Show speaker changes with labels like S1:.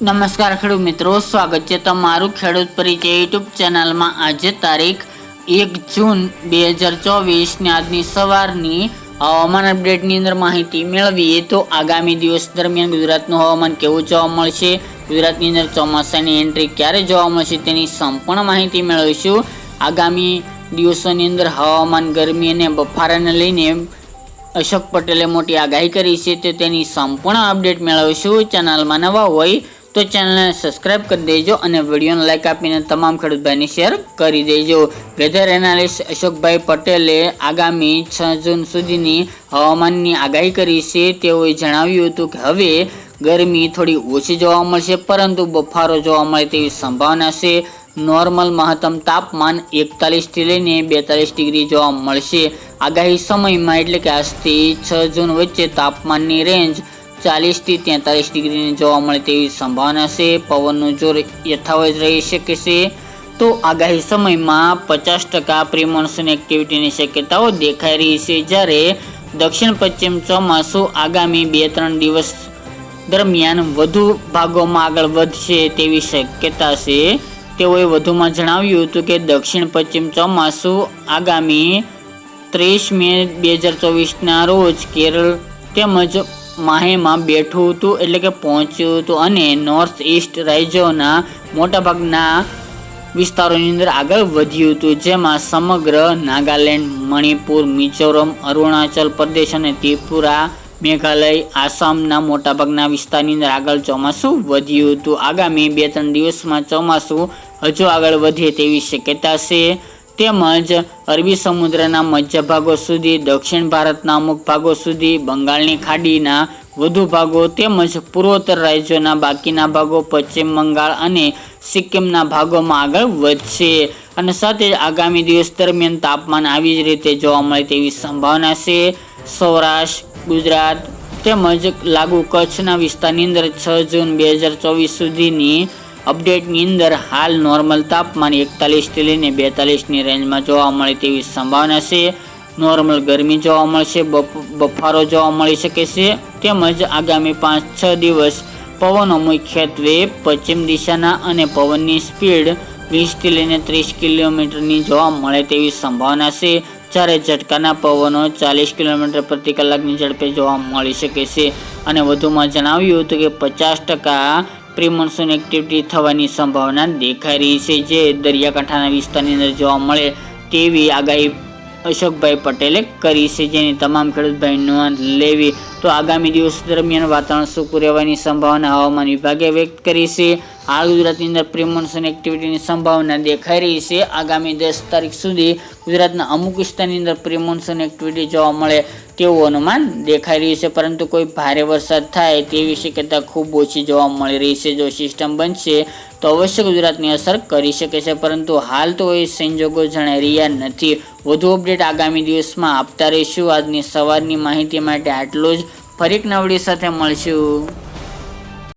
S1: નમસ્કાર ખેડૂત મિત્રો, સ્વાગત છે તમારું ખેડૂત પરિચય યુટ્યુબ ચેનલમાં. આજે તારીખ એક જૂન બે હજાર ચોવીસની આજની સવારની હવામાન અપડેટની અંદર માહિતી મેળવીએ તો આગામી દિવસ દરમિયાન ગુજરાતનું હવામાન કેવું જોવા મળશે, ગુજરાતની અંદર ચોમાસાની એન્ટ્રી ક્યારે જોવા મળશે તેની સંપૂર્ણ માહિતી મેળવીશું. આગામી દિવસોની અંદર હવામાન ગરમી અને બફારાને લઈને અશોક પટેલે મોટી આગાહી કરી છે તો તેની સંપૂર્ણ અપડેટ મેળવીશું. ચેનલમાં નવા હોય તો ચેનલને સબસ્ક્રાઇબ કરી દેજો અને વિડીયોને લાઇક આપીને તમામ ખેડૂતભાઈને શેર કરી દેજો. વેધર એનાલિસ્ટ અશોકભાઈ પટેલે આગામી છ જૂન સુધીની હવામાનની આગાહી કરી છે. તેઓએ જણાવ્યું હતું કે હવે ગરમી થોડી ઓછી જોવા મળશે, પરંતુ બફારો જોવા મળે તેવી સંભાવના છે. નોર્મલ મહત્તમ તાપમાન એકતાલીસથી લઈને બેતાલીસ ડિગ્રી જોવા મળશે. આગાહી સમયમાં એટલે કે આજથી છ જૂન વચ્ચે તાપમાનની રેન્જ ચાલીસથી તેતાલીસ ડિગ્રીની જોવા મળે તેવી સંભાવના છે. પવનનું જોર યથાવત રહી શકે છે. તો આગાહી સમયમાં પચાસ ટકા પ્રિમોન્સૂન એક્ટિવિટીની શક્યતાઓ દેખાઈ રહી છે. જ્યારે દક્ષિણ પશ્ચિમ ચોમાસું આગામી બે ત્રણ દિવસ દરમિયાન વધુ ભાગોમાં આગળ વધશે તેવી શક્યતા છે. તેઓએ વધુમાં જણાવ્યું હતું કે દક્ષિણ પશ્ચિમ ચોમાસું આગામી ત્રીસ મે બે હજાર ચોવીસના રોજ કેરળ તેમજ માહેમાં બેઠું હતું એટલે કે પહોંચ્યું હતું અને નોર્થ ઇસ્ટ રાજ્યોના મોટાભાગના વિસ્તારોની અંદર આગળ વધ્યું હતું, જેમાં સમગ્ર નાગાલેન્ડ, મણિપુર, મિઝોરમ, અરુણાચલ પ્રદેશ અને ત્રિપુરા, મેઘાલય, આસામના મોટાભાગના વિસ્તારની અંદર આગળ ચોમાસું વધ્યું હતું. આગામી બે ત્રણ દિવસમાં ચોમાસું હજુ આગળ વધે તેવી શક્યતા છે. તેમજ અરબી સમુદ્રના મધ્ય ભાગો સુધી, દક્ષિણ ભારતના અમુક ભાગો સુધી, બંગાળની ખાડીના વધુ ભાગો તેમજ પૂર્વોત્તર રાજ્યોના બાકીના ભાગો, પશ્ચિમ બંગાળ અને સિક્કિમના ભાગોમાં આગળ વધશે. અને સાથે જ આગામી દિવસ દરમિયાન તાપમાન આવી જ રીતે જોવા મળે તેવી સંભાવના છે. સૌરાષ્ટ્ર, ગુજરાત તેમજ લાગુ કચ્છના વિસ્તારની અંદર છ જૂન બે હજાર ચોવીસ સુધીની અપડેટની અંદર હાલ નોર્મલ તાપમાન એકતાલીસથી લઈને બેતાલીસની રેન્જમાં જોવા મળે તેવી સંભાવના છે. નોર્મલ ગરમી જોવા મળશે બફ- બફારો જોવા મળી શકે છે, તેમજ આગામી પાંચ છ દિવસ પવનો મુખ્યત્વે પશ્ચિમ દિશાના અને પવનની સ્પીડ વીસથી લઈને ત્રીસ કિલોમીટરની જોવા મળે તેવી સંભાવના છે. જ્યારે ઝટકાના પવનો ચાલીસ કિલોમીટર પ્રતિ કલાકની ઝડપે જોવા મળી શકે છે. અને વધુમાં જણાવ્યું હતું કે પચાસ ટકા પ્રિમોન્સૂન એક્ટિવિટી થવાની સંભાવના દેખાઈ રહી છે, જે દરિયાકાંઠાના વિસ્તારની અંદર જોવા મળે તેવી આગાહી અશોકભાઈ પટેલે કરી છે, જેની તમામ ખેડૂતભાઈ નોંધ લેવી તો આગામી દિવસ દરમિયાન વાતાવરણ સૂકું રહેવાની સંભાવના હવામાન વિભાગે વ્યક્ત કરી છે. હાલ ગુજરાતની અંદર પ્રિમોન્સન એક્ટિવિટીની સંભાવના દેખાઈ રહી છે. આગામી દસ તારીખ સુધી ગુજરાતના અમુક વિસ્તારની અંદર પ્રિમોન્સન એક્ટિવિટી જોવા મળે તેવું અનુમાન દેખાઈ રહ્યું છે. પરંતુ કોઈ ભારે વરસાદ થાય તેવી શક્યતા ખૂબ ઓછી જોવા મળી રહી છે. જો સિસ્ટમ બનશે તો અવશ્ય ગુજરાતની અસર કરી શકે છે. પરંતુ હાલ તો એ સંજોગો જણાઈ રહ્યા નથી. વધુ અપડેટ આગામી દિવસમાં આપતા રહીશું. આજની સવારની માહિતી માટે આટલું જ. ફરી એક નવડી સાથે મળશું.